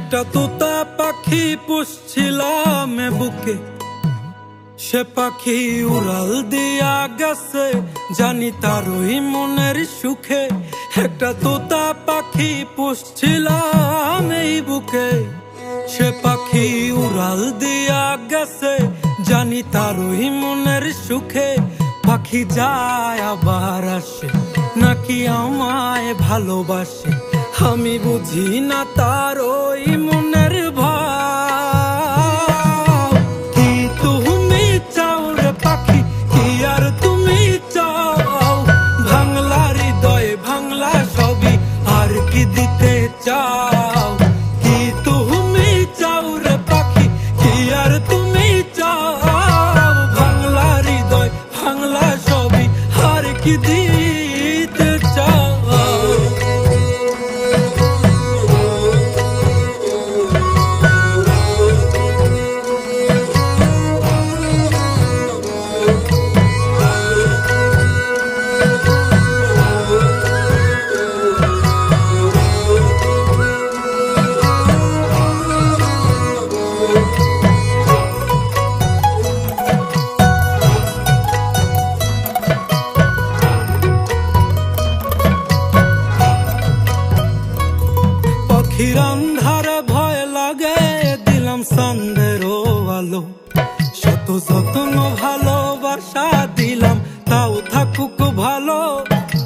তোতা পাখি পুষছিলাম বুকে। সে পাখি উড়াল দিয়া গেছে, জানি তারই মনের সুখে। একটা তোতা পাখি পুষছিলাম এই বুকে। সে পাখি উড়াল দিয়া গেছে, জানি তারই মনের সুখে। পাখি যায় আবার আসে, নাকি আমায় ভালোবাসে। আমি বুঝি না তার ওই মনের ভাব। কি তুমি চাও রে পাখি, কি আর তুমি চাও? ভাঙলা হৃদয়, ভাঙলা সবই আর কি দিতে চাও? কি তুমি চাও রে পাখি, কি আর তুমি চাও? ভাঙলা হৃদয়, ভাঙলা সবই আর কি দিতে আন্ধারে ভয় লাগে, দিলাম সন্দের আলো। শত যত্ন ভালোবাসা দিলাম, তাও থাকুক ভালো।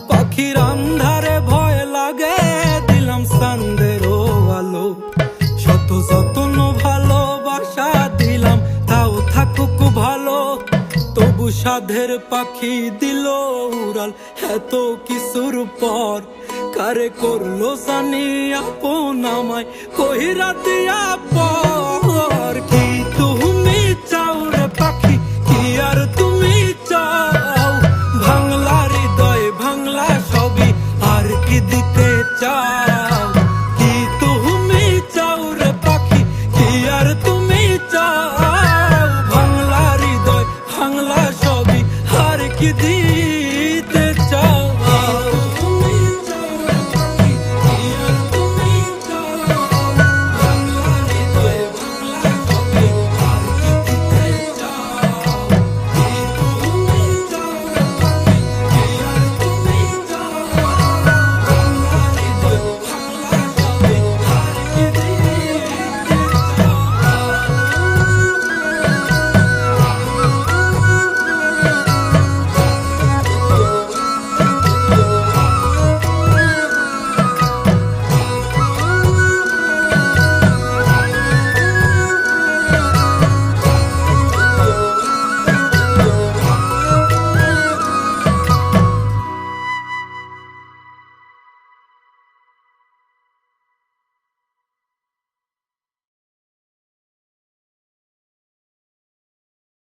পাখির আন্ধারে ভয় লাগে, দিলাম সন্দের আলো। শত যত্ন ভালোবাসা দিলাম, তাও থাকুক ভালো। তবু সাধের পাখি দিল উড়াল, এত কিছুর পর কারে করল সানি আপন আমায়। কহিরা দিয়া পর কি তুমি চাও রে পাখি? কি আর তুমি চাও? ভাঙলা হৃদয়, ভাঙলা সবই আর কি দিতে চাও? কি তুমি চাও রে পাখি? কি আর তুমি চাও? ভাঙলা হৃদয়, ভাঙলা সবই আর কি দিতে